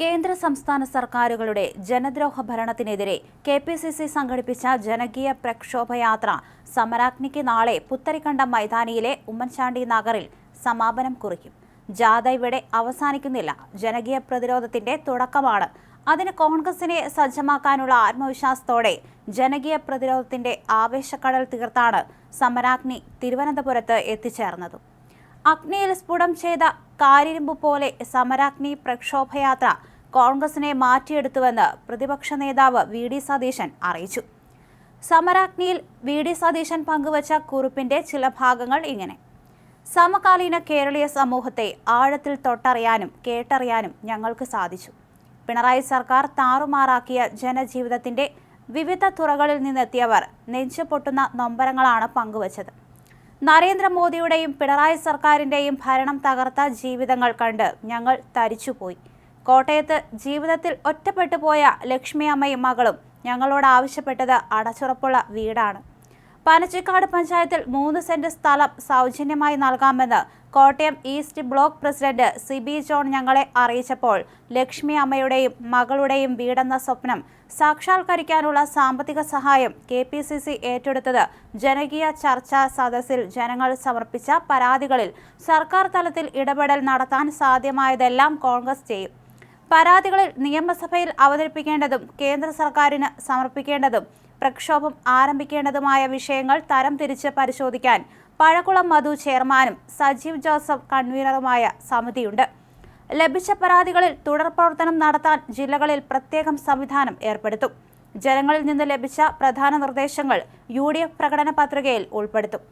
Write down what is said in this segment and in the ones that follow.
കേന്ദ്ര സംസ്ഥാന സർക്കാരുകളുടെ ജനദ്രോഹ ഭരണത്തിനെതിരെ കെ പി സി സി സംഘടിപ്പിച്ച ജനകീയ പ്രക്ഷോഭയാത്ര സമരാഗ്നിക്ക് നാളെ പുത്തരിക്കണ്ടം മൈതാനിയിലെ ഉമ്മൻചാണ്ടി നഗറിൽ സമാപനം കുറിക്കും. ജാഥ ഇവിടെ അവസാനിക്കുന്നില്ല. ജനകീയ പ്രതിരോധത്തിന്റെ തുടക്കമാണ്. അതിന് കോൺഗ്രസിനെ സജ്ജമാക്കാനുള്ള ആത്മവിശ്വാസത്തോടെ ജനകീയ പ്രതിരോധത്തിന്റെ ആവേശക്കടൽ തീർത്താണ് സമരാഗ്നി തിരുവനന്തപുരത്ത് എത്തിച്ചേർന്നത്. അഗ്നിയിൽ സ്ഫുടം ചെയ്ത കാരിരുമ്പ് പോലെ സമരാഗ്നി പ്രക്ഷോഭയാത്ര കോൺഗ്രസിനെ മാറ്റിയെടുത്തുവെന്ന് പ്രതിപക്ഷ നേതാവ് വി ഡി സതീശൻ അറിയിച്ചു. സമരാഗ്നിയിൽ വി ഡി സതീശൻ പങ്കുവച്ച കുറിപ്പിന്റെ ചില ഭാഗങ്ങൾ ഇങ്ങനെ. സമകാലീന കേരളീയ സമൂഹത്തെ ആഴത്തിൽ തൊട്ടറിയാനും കേട്ടറിയാനും ഞങ്ങൾക്ക് സാധിച്ചു. പിണറായി സർക്കാർ താറുമാറാക്കിയ ജനജീവിതത്തിന്റെ വിവിധ തുറകളിൽ നിന്നെത്തിയവർ നെഞ്ചു പൊട്ടുന്ന നൊമ്പരങ്ങളാണ് പങ്കുവച്ചത്. നരേന്ദ്രമോദിയുടെയും പിണറായി സർക്കാരിന്റെയും ഭരണം തകർത്ത ജീവിതങ്ങൾ കണ്ട് ഞങ്ങൾ തരിച്ചുപോയി. കോട്ടയത്ത് ജീവിതത്തിൽ ഒറ്റപ്പെട്ടു പോയ ലക്ഷ്മി അമ്മയും മകളും ഞങ്ങളോട് ആവശ്യപ്പെട്ടത് അടച്ചുറപ്പുള്ള വീടാണ്. പനച്ചിക്കാട് പഞ്ചായത്തിൽ മൂന്ന് സെന്റ് സ്ഥലം സൗജന്യമായി നൽകാമെന്ന് Kottayam east block president Sibi John ഞങ്ങളെ അറിയിച്ചപ്പോൾ ലക്ഷ്മി അമ്മയുടെയും മകളുടെയും വീടെന്ന സ്വപ്നം സാക്ഷാത്കരിക്കാനുള്ള സാമ്പത്തിക സഹായം കെ പി സി സി ഏറ്റെടുത്തത് ജനകീയ ചർച്ചാ സദസ്സിൽ ജനങ്ങൾ സമർപ്പിച്ച പരാതികളിൽ സർക്കാർ തലത്തിൽ ഇടപെടൽ നടത്താൻ സാധ്യമായതെല്ലാം കോൺഗ്രസ് ചെയ്യും. പരാതികളിൽ നിയമസഭയിൽ അവതരിപ്പിക്കേണ്ടതും കേന്ദ്ര സർക്കാരിന് സമർപ്പിക്കേണ്ടതും പ്രക്ഷോഭം ആരംഭിക്കേണ്ടതുമായ വിഷയങ്ങൾ തരംതിരിച്ച് പരിശോധിക്കാൻ പഴക്കുളം മധു ചെയർമാനും സജീവ് ജോസഫ് കൺവീനറുമായ സമിതിയുണ്ട്. ലഭിച്ച പരാതികളിൽ തുടർ പ്രവർത്തനം നടത്താൻ ജില്ലകളിൽ പ്രത്യേകം സംവിധാനം ഏർപ്പെടുത്തും. ജനങ്ങളിൽ നിന്ന് ലഭിച്ച പ്രധാന നിർദ്ദേശങ്ങൾ യു ഡി എഫ് പ്രകടന പത്രികയിൽ ഉൾപ്പെടുത്തും.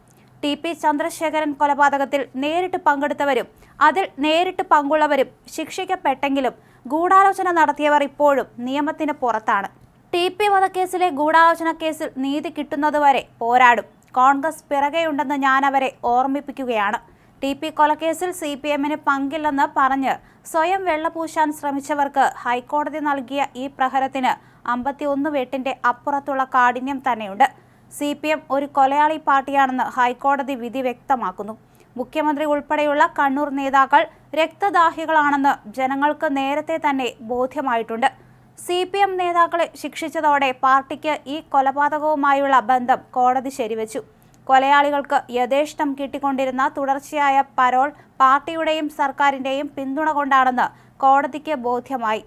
ടി പി ചന്ദ്രശേഖരൻ കൊലപാതകത്തിൽ നേരിട്ട് പങ്കെടുത്തവരും അതിൽ നേരിട്ട് പങ്കുള്ളവരും ശിക്ഷിക്കപ്പെട്ടെങ്കിലും ഗൂഢാലോചന നടത്തിയവർ ഇപ്പോഴും നിയമത്തിന് പുറത്താണ്. ടി പി വധക്കേസിലെ ഗൂഢാലോചന കേസിൽ നീതി കിട്ടുന്നതുവരെ പോരാടും. കോൺഗ്രസ് പിറകെയുണ്ടെന്ന് ഞാൻ അവരെ ഓർമ്മിപ്പിക്കുകയാണ്. ടി പി കൊലക്കേസിൽ സി പി എമ്മിന് പങ്കില്ലെന്ന് പറഞ്ഞ് സ്വയം വെള്ളപൂശാൻ ശ്രമിച്ചവർക്ക് ഹൈക്കോടതി നൽകിയ ഈ പ്രഹരത്തിന് അമ്പത്തിയൊന്ന് വെട്ടിന്റെ അപ്പുറത്തുള്ള കാഠിന്യം തന്നെയുണ്ട്. സി പി എം ഒരു കൊലയാളി പാർട്ടിയാണെന്ന് ഹൈക്കോടതി വിധി വ്യക്തമാക്കുന്നു. മുഖ്യമന്ത്രി ഉൾപ്പെടെയുള്ള കണ്ണൂർ നേതാക്കൾ രക്തദാഹികളാണെന്ന് ജനങ്ങൾക്ക് നേരത്തെ തന്നെ ബോധ്യമായിട്ടുണ്ട്. സി പി എം നേതാക്കളെ ശിക്ഷിച്ചതോടെ പാർട്ടിക്ക് ഈ കൊലപാതകവുമായുള്ള ബന്ധം കോടതി ശരിവച്ചു. കൊലയാളികൾക്ക് യഥേഷ്ടം കിട്ടിക്കൊണ്ടിരുന്ന തുടർച്ചയായ പരോൾ പാർട്ടിയുടെയും സർക്കാരിന്റെയും പിന്തുണ കൊണ്ടാണെന്ന് കോടതിക്ക് ബോധ്യമായി.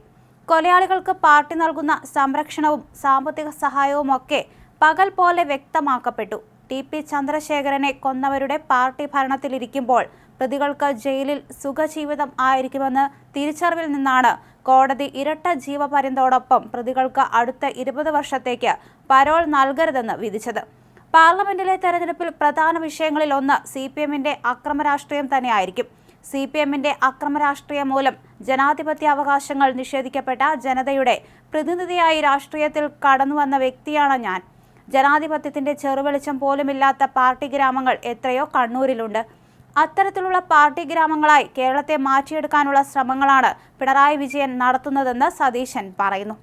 കൊലയാളികൾക്ക് പാർട്ടി നൽകുന്ന സംരക്ഷണവും സാമ്പത്തിക സഹായവുമൊക്കെ പകൽ പോലെ വ്യക്തമാക്കപ്പെട്ടു. ടി പി ചന്ദ്രശേഖരനെ കൊന്നവരുടെ പാർട്ടി ഭരണത്തിലിരിക്കുമ്പോൾ പ്രതികൾക്ക് ജയിലിൽ സുഖജീവിതം ആയിരിക്കുമെന്ന് തിരിച്ചറിവിൽ നിന്നാണ് കോടതി ഇരട്ട ജീവപര്യന്തോടൊപ്പം പ്രതികൾക്ക് അടുത്ത ഇരുപത് വർഷത്തേക്ക് പരോൾ നൽകരുതെന്ന് വിധിച്ചത്. പാർലമെന്റിലെ തെരഞ്ഞെടുപ്പിൽ പ്രധാന വിഷയങ്ങളിൽ ഒന്ന് സി പി എമ്മിന്റെ അക്രമരാഷ്ട്രീയം തന്നെയായിരിക്കും. സി പി എമ്മിന്റെ അക്രമരാഷ്ട്രീയം മൂലം ജനാധിപത്യ അവകാശങ്ങൾ നിഷേധിക്കപ്പെട്ട ജനതയുടെ പ്രതിനിധിയായി രാഷ്ട്രീയത്തിൽ കടന്നുവന്ന വ്യക്തിയാണ് ഞാൻ. ജനാധിപത്യത്തിന്റെ ചെറുവെളിച്ചം പോലുമില്ലാത്ത പാർട്ടി ഗ്രാമങ്ങൾ എത്രയോ കണ്ണൂരിലുണ്ട്. അത്തരത്തിലുള്ള പാർട്ടി ഗ്രാമങ്ങളായി കേരളത്തെ മാറ്റിയെടുക്കാനുള്ള ശ്രമങ്ങളാണ് പിണറായി വിജയൻ നടത്തുന്നതെന്ന് സതീശൻ പറയുന്നു.